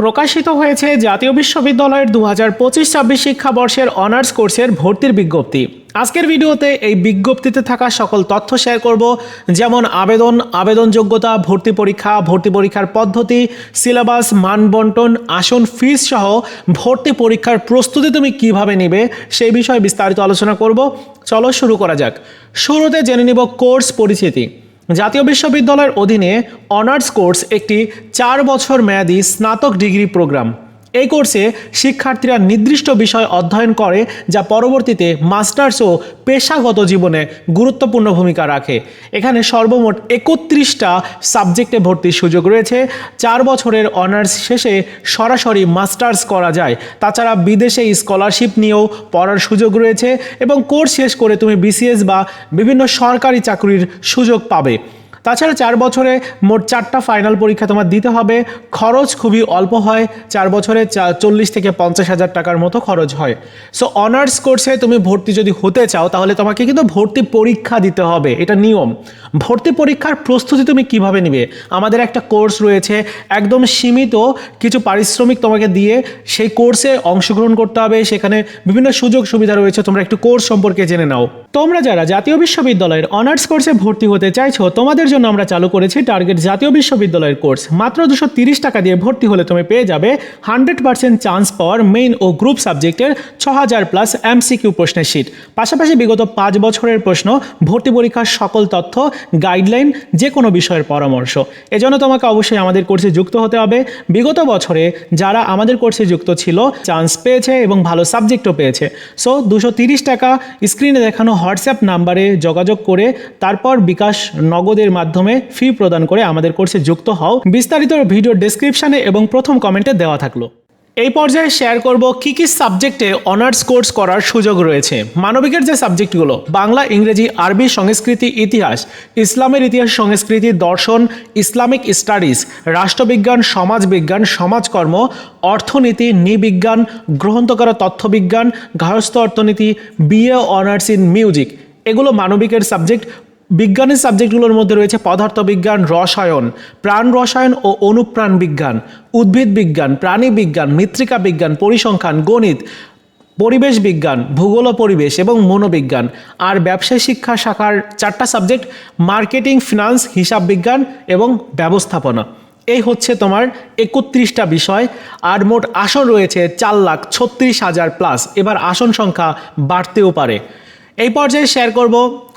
প্রকাশিত হয়েছে জাতীয় বিশ্ববিদ্যালয়ের দু হাজার পঁচিশ ছাব্বিশ শিক্ষাবর্ষের অনার্স কোর্সের ভর্তির বিজ্ঞপ্তি। আজকের ভিডিওতে এই বিজ্ঞপ্তিতে থাকা সকল তথ্য শেয়ার করব, যেমন আবেদন আবেদন যোগ্যতা ভর্তি পরীক্ষা, ভর্তি পরীক্ষার পদ্ধতি, সিলেবাস, মানবন্টন, আসন ফিস সহ ভর্তি পরীক্ষার প্রস্তুতি তুমি কীভাবে নেবে সেই বিষয়ে বিস্তারিত আলোচনা করব। চলো শুরু করা যাক। শুরুতে জেনে নিব কোর্স পরিচিতি। জাতীয় বিশ্ববিদ্যালয়ের অধীনে অনার্স কোর্স একটি চার বছর মেয়াদী স্নাতক ডিগ্রি প্রোগ্রাম। এই কোর্সে শিক্ষার্থীরা নির্দিষ্ট বিষয় অধ্যয়ন করে যা পরবর্তীতে মাস্টার্স ও পেশাগত জীবনে গুরুত্বপূর্ণ ভূমিকা রাখে। এখানে সর্বমোট একত্রিশটা সাবজেক্টে ভর্তির সুযোগ রয়েছে। চার বছরের অনার্স শেষে সরাসরি মাস্টার্স করা যায়। তাছাড়া বিদেশে স্কলারশিপ নিয়েও পড়ার সুযোগ রয়েছে এবং কোর্স শেষ করে তুমি বিসিএস বা বিভিন্ন সরকারি চাকরির সুযোগ পাবে। তাছাড়া চার বছরে মোট চারটা ফাইনাল পরীক্ষা তোমার দিতে হবে। খরচ খুবই অল্প হয়, চার বছরে চল্লিশ থেকে পঞ্চাশ হাজার টাকার মতো খরচ হয়। সো অনার্স কোর্সে তুমি ভর্তি যদি হতে চাও, তাহলে তোমাকে কিন্তু ভর্তি পরীক্ষা দিতে হবে, এটা নিয়ম। ভর্তি পরীক্ষার প্রস্তুতি তুমি কীভাবে নিবে? আমাদের একটা কোর্স রয়েছে, একদম সীমিত কিছু পারিশ্রমিক তোমাকে দিয়ে সেই কোর্সে অংশগ্রহণ করতে হবে। সেখানে বিভিন্ন সুযোগ সুবিধা রয়েছে, তোমরা একটু কোর্স সম্পর্কে জেনে নাও। তোমরা যারা জাতীয় বিশ্ববিদ্যালয়ের অনার্স কোর্সে ভর্তি হতে চাইছো, তোমাদের জন্য আমরা চালু করেছি টার্গেট জাতীয় বিশ্ববিদ্যালয়ের কোর্স মাত্র দুশো তিরিশ টাকা দিয়ে ভর্তি হলে তুমি পেয়ে যাবে হান্ড্রেড পার্সেন্ট চান্স পাওয়ার মেইন ও গ্রুপ সাবজেক্টের ছ হাজার প্লাস এমসিকিউ প্রশ্নের শীট পাশাপাশি বিগত পাঁচ বছরের প্রশ্ন, ভর্তি পরীক্ষার সকল তথ্য গাইডলাইন যে কোনো বিষয়ের পরামর্শ। এজন্য তোমাকে অবশ্যই আমাদের কোর্সে যুক্ত হতে হবে। বিগত বছরে যারা আমাদের কোর্সে যুক্ত ছিল চান্স পেয়েছে এবং ভালো সাবজেক্টও পেয়েছে। সো দুশো তিরিশ টাকা স্ক্রিনে দেখানো হোয়াটসঅ্যাপ নাম্বারে যোগাযোগ করে, তারপর বিকাশ নগদের মাধ্যমে ফি প্রদান করে আমাদের কোর্সে যুক্ত হও। বিস্তারিত ভিডিও ডেসক্রিপশনে এবং প্রথম কমেন্টে দেওয়া থাকল। এই পর্যায়ে শেয়ার করব কি কি সাবজেক্টে অনার্স কোর্স করার সুযোগ রয়েছে। মানবিকের যে সাবজেক্টগুলো বাংলা, ইংরেজি, আরবি, সংস্কৃতি, ইতিহাস, ইসলামের ইতিহাস, সংস্কৃতি, দর্শন, ইসলামিক স্টাডিজ রাষ্ট্রবিজ্ঞান, সমাজবিজ্ঞান, সমাজকর্ম, অর্থনীতি, নিবিজ্ঞান নৃবিজ্ঞান গ্রহণতকর তথ্যবিজ্ঞান গার্হস্থ্য অর্থনীতি বিএ অনার্স ইন মিউজিক এগুলো মানবিকের সাবজেক্ট বিজ্ঞানের সাবজেক্টগুলোর মধ্যে রয়েছে পদার্থবিজ্ঞান, রসায়ন, প্রাণ রসায়ন ও অনুপ্রাণ বিজ্ঞান, উদ্ভিদ বিজ্ঞান, প্রাণী বিজ্ঞান, মৃত্তিকা বিজ্ঞান, পরিসংখ্যান, গণিত, পরিবেশ বিজ্ঞান, ভূগোল ও পরিবেশ এবং মনোবিজ্ঞান। আর ব্যবসায় শিক্ষা শাখার চারটা সাবজেক্ট, মার্কেটিং, ফিনান্স, হিসাব বিজ্ঞান এবং ব্যবস্থাপনা। এই হচ্ছে তোমার একত্রিশটা বিষয়। আর মোট আসন রয়েছে চার লাখ ছত্রিশ হাজার প্লাস। এবার আসন সংখ্যা বাড়তেও পারে। এই পর্যায়ে শেয়ার করব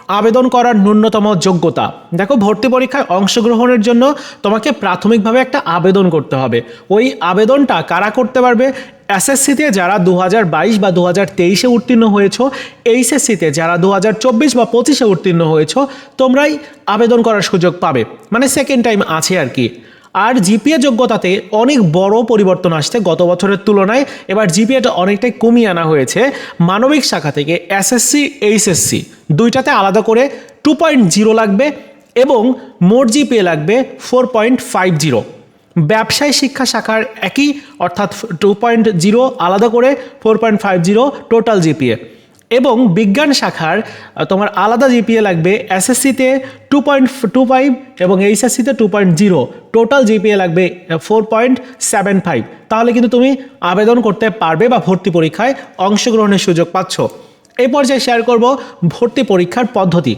আবেদন করার ন্যূনতম যোগ্যতা। দেখো, ভর্তি পরীক্ষায় অংশগ্রহণের জন্য তোমাকে প্রাথমিকভাবে একটা আবেদন করতে হবে। ওই আবেদনটা কারা করতে পারবে? এসএসসিতে যারা দু বা দু হাজার তেইশে উত্তীর্ণ হয়েছ, এইচএসসিতে যারা দু হাজার চব্বিশ বা পঁচিশে উত্তীর্ণ হয়েছ, তোমরাই আবেদন করার সুযোগ পাবে। মানে সেকেন্ড টাইম আছে আর কি। আর জিপিএ যোগ্যতাতে অনেক বড় পরিবর্তন আসছে গত বছরের তুলনায়। এবার জিপিএটা অনেকটাই কমিয়ে আনা হয়েছে মানবিক শাখা থেকে এসএসসি, এইচএসসি। দুইটাতে আলাদা করে টু পয়েন্ট জিরো লাগবে এবং মোট জিপিএ লাগবে ফোর পয়েন্ট ফাইভ জিরো। ব্যবসায় শিক্ষা শাখার একই, অর্থাৎ টু পয়েন্ট জিরো আলাদা করে four point five zero total GPA. এবং বিজ্ঞান শাখার তোমার আলাদা জিপিএ লাগবে এসএসসিতে টু পয়েন্ট টু ফাইভ এবং এইচএসসিতে two point zero total GPA লাগবে ফোর পয়েন্ট সেভেন ফাইভ তাহলে কিন্তু তুমি আবেদন করতে পারবে বা ভর্তি পরীক্ষায় অংশগ্রহণের সুযোগ পাচ্ছ। এই পর্যায়ে শেয়ার করব, ভর্তি পরীক্ষার পদ্ধতি।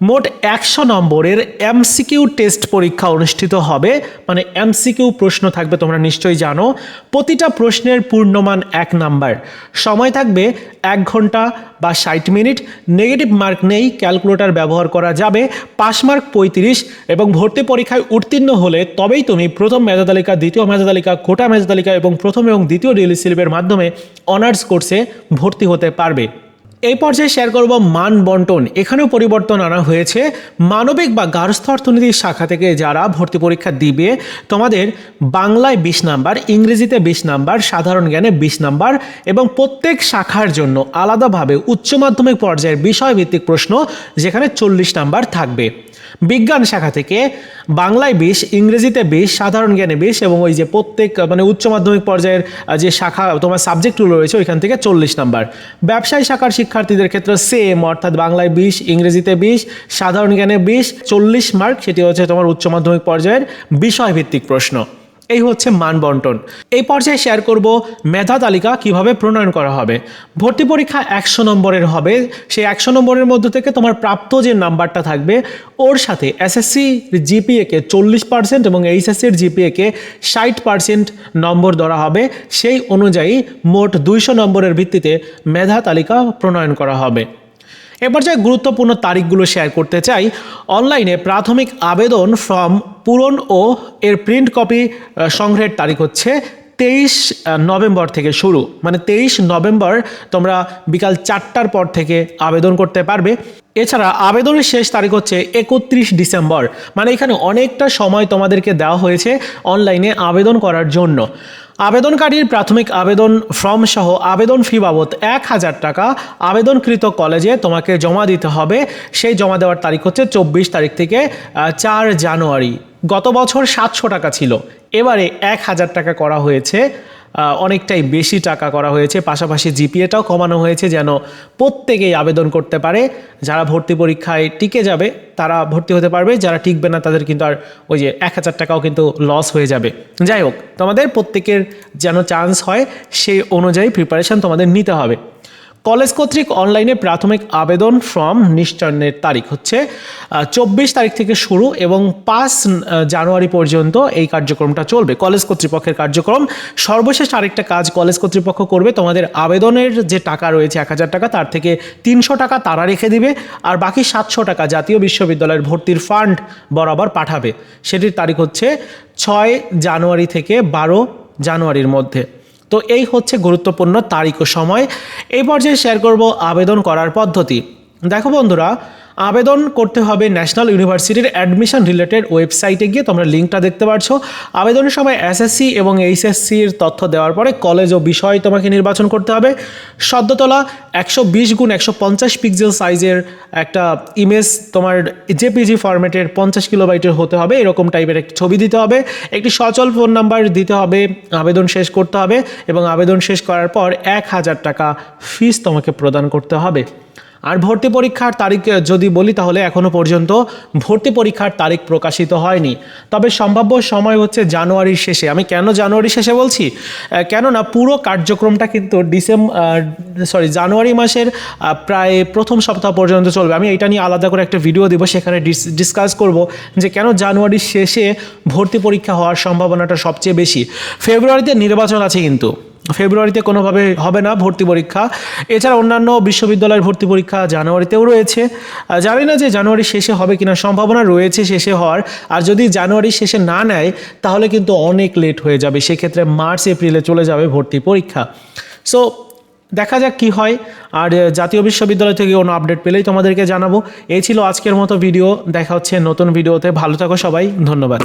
মোট একশো নম্বরের এমসিকিউ টেস্ট পরীক্ষা অনুষ্ঠিত হবে। মানে এমসিকিউ প্রশ্ন থাকবে, তোমরা নিশ্চয়ই জানো। প্রতিটা প্রশ্নের পূর্ণমান এক নাম্বার। সময় থাকবে এক ঘণ্টা বা ষাট মিনিট। নেগেটিভ মার্ক নেই, ক্যালকুলেটর ব্যবহার করা যাবে। পাস মার্ক পঁয়ত্রিশ এবং ভর্তি পরীক্ষায় উত্তীর্ণ হলে তবেই তুমি প্রথম মেধা তালিকা, দ্বিতীয় মেধা তালিকা, কোটা মেধা তালিকা এবং প্রথম এবং দ্বিতীয় ডিএলি স্লিপের মাধ্যমে অনার্স কোর্সে ভর্তি হতে পারবে। এই পর্যায়ে শেয়ার করব মান বন্টন। এখানেও পরিবর্তন আনা হয়েছে। মানবিক বা গার্হস্থ্য অর্থনীতির শাখা থেকে যারা ভর্তি পরীক্ষা দিবে, তোমাদের বাংলায় বিশ নাম্বার, ইংরেজিতে বিশ নাম্বার, সাধারণ জ্ঞানে বিশ নাম্বার এবং প্রত্যেক শাখার জন্য আলাদাভাবে উচ্চ মাধ্যমিক পর্যায়ের বিষয়ভিত্তিক প্রশ্ন, যেখানে চল্লিশ নাম্বার থাকবে। বিজ্ঞান শাখা থেকে বাংলায় বিশ, ইংরেজিতে বিশ, সাধারণ জ্ঞানে বিশ এবং ওই যে প্রত্যেক মানে উচ্চ মাধ্যমিক পর্যায়ের যে শাখা, তোমার সাবজেক্টগুলো রয়েছে, ওইখান থেকে চল্লিশ নাম্বার। ব্যবসায়ী শাখার শিক্ষার্থীদের ক্ষেত্রে সেম অর্থাৎ বাংলায় বিশ, ইংরেজিতে বিশ, সাধারণ জ্ঞানে বিশ, চল্লিশ মার্ক সেটি হচ্ছে তোমার উচ্চ মাধ্যমিক পর্যায়ের বিষয়ভিত্তিক প্রশ্ন। এই হচ্ছে মান বন্টন। এই পর্যায়ে শেয়ার করব মেধা তালিকা কীভাবে প্রণয়ন করা হবে। ভর্তি পরীক্ষা একশো নম্বরের হবে। সেই একশো নম্বরের মধ্যে থেকে তোমার প্রাপ্ত যে নাম্বারটা থাকবে, ওর সাথে এসএসসি জিপিএকে চল্লিশ পার্সেন্ট এবং এইচএসসির জিপিএকে ষাট পার্সেন্ট নম্বর ধরা হবে। সেই অনুযায়ী মোট দুইশো নম্বরের ভিত্তিতে মেধা তালিকা প্রণয়ন করা হবে। এ পর্যায়ে গুরুত্বপূর্ণ তারিখগুলো শেয়ার করতে চাই অনলাইনে প্রাথমিক আবেদন ফর্ম পূরণ ও এর প্রিন্ট কপি সংগ্রহের তারিখ হচ্ছে তেইশ নভেম্বর থেকে শুরু। মানে তেইশ নভেম্বর তোমরা বিকাল চারটার পর থেকে আবেদন করতে পারবে। এছাড়া আবেদনের শেষ তারিখ হচ্ছে একত্রিশ ডিসেম্বর। মানে এখানে অনেকটা সময় তোমাদেরকে দেওয়া হয়েছে অনলাইনে আবেদন করার জন্য। আবেদনকারীর প্রাথমিক আবেদন ফর্ম সহ আবেদন ফি বাবদ এক হাজার টাকা আবেদনকৃত কলেজে তোমাকে জমা দিতে হবে। সেই জমা দেওয়ার তারিখ হচ্ছে চব্বিশ তারিখ থেকে চার জানুয়ারি। গত বছর সাতশো টাকা ছিল। এবারে এক হাজার টাকা করা হয়েছে। অনেকটাই বেশি টাকা করা হয়েছে। পাশাপাশি জিপিএটাও কমানো হয়েছে যেন প্রত্যেকেই আবেদন করতে পারে। যারা ভর্তি পরীক্ষায় টিকে যাবে, তারা ভর্তি হতে পারবে। যারা টিকবে না, তাদের কিন্তু আর ওই যে এক হাজার টাকাও কিন্তু লস হয়ে যাবে। যাই হোক, তোমাদের প্রত্যেকের যেন চান্স হয়, সেই অনুযায়ী প্রিপারেশন তোমাদের নিতে হবে। কলেজ কর্তৃক অনলাইনে প্রাথমিক আবেদন ফর্ম নিশ্চয়নের তারিখ হচ্ছে চব্বিশ তারিখ থেকে শুরু এবং পাঁচ জানুয়ারি পর্যন্ত এই কার্যক্রমটা চলবে। কলেজ কর্তৃপক্ষের কার্যক্রম। সর্বশেষ আরেকটা কাজ কলেজ কর্তৃপক্ষ করবে, তোমাদের আবেদনের যে টাকা রয়েছে এক হাজার টাকা, তার থেকে তিনশো টাকা তারা রেখে দিবে আর বাকি সাতশো টাকা জাতীয় বিশ্ববিদ্যালয়ের ভর্তির ফান্ড বরাবর পাঠাবে। সেটির তারিখ হচ্ছে ছয় জানুয়ারি থেকে বারো জানুয়ারির মধ্যে। তো এই হচ্ছে গুরুত্বপূর্ণ তারিখ ও সময়। এই পর্যায়ে শেয়ার করব আবেদন করার পদ্ধতি। দেখো বন্ধুরা আবেদন করতে হবে ন্যাশনাল ইউনিভার্সিটির অ্যাডমিশন রিলেটেড ওয়েবসাইটে গিয়ে, তোমরা লিঙ্কটা দেখতে পারছ। আবেদনের সময় এসএসসি এবং এইচএসসির তথ্য দেওয়ার পরে কলেজ ও বিষয় তোমাকে নির্বাচন করতে হবে। সদ্যতলা একশো বিশ গুণ একশো পঞ্চাশ পিক্সেল সাইজের একটা ইমেজ তোমার জেপিজি ফরম্যাটের পঞ্চাশ কিলোবাইটের হতে হবে। এরকম টাইপের একটি ছবি দিতে হবে। একটি সচল ফোন নাম্বার দিতে হবে। আবেদন শেষ করতে হবে এবং আবেদন শেষ করার পর এক হাজার টাকা ফিস তোমাকে প্রদান করতে হবে। আর ভর্তি পরীক্ষার তারিখ যদি বলি তাহলে এখনও পর্যন্ত ভর্তি পরীক্ষার তারিখ প্রকাশিত হয়নি। তবে সম্ভাব্য সময় হচ্ছে জানুয়ারির শেষে। আমি কেন জানুয়ারির শেষে বলছি? কেননা পুরো কার্যক্রমটা কিন্তু ডিসেম্বর সরি জানুয়ারি মাসের প্রায় প্রথম সপ্তাহ পর্যন্ত চলবে। আমি এটা নিয়ে আলাদা করে একটা ভিডিও দেবো, সেখানে ডিসকাস করব যে কেন জানুয়ারির শেষে ভর্তি পরীক্ষা হওয়ার সম্ভাবনাটা সবচেয়ে বেশি। ফেব্রুয়ারিতে নির্বাচন আছে কিন্তু। ফেব্রুয়ারিতে কোনোভাবে হবে না ভর্তি পরীক্ষা। এছাড়া অন্যান্য বিশ্ববিদ্যালয়ের ভর্তি পরীক্ষা জানুয়ারিতেও রয়েছে। জানি না যে জানুয়ারি শেষে হবে কিনা, সম্ভাবনা রয়েছে শেষে হওয়ার। আর যদি জানুয়ারি শেষে না নেয়, তাহলে কিন্তু অনেক লেট হয়ে যাবে। সেক্ষেত্রে মার্চ, এপ্রিলে চলে যাবে ভর্তি পরীক্ষা। সো দেখা যাক কি হয়। আর জাতীয় বিশ্ববিদ্যালয় থেকে কোনো আপডেট পেলেই তোমাদেরকে জানাব। এই ছিল আজকের মতো ভিডিও দেখা হচ্ছে নতুন ভিডিওতে ভালো থাকো সবাই। ধন্যবাদ।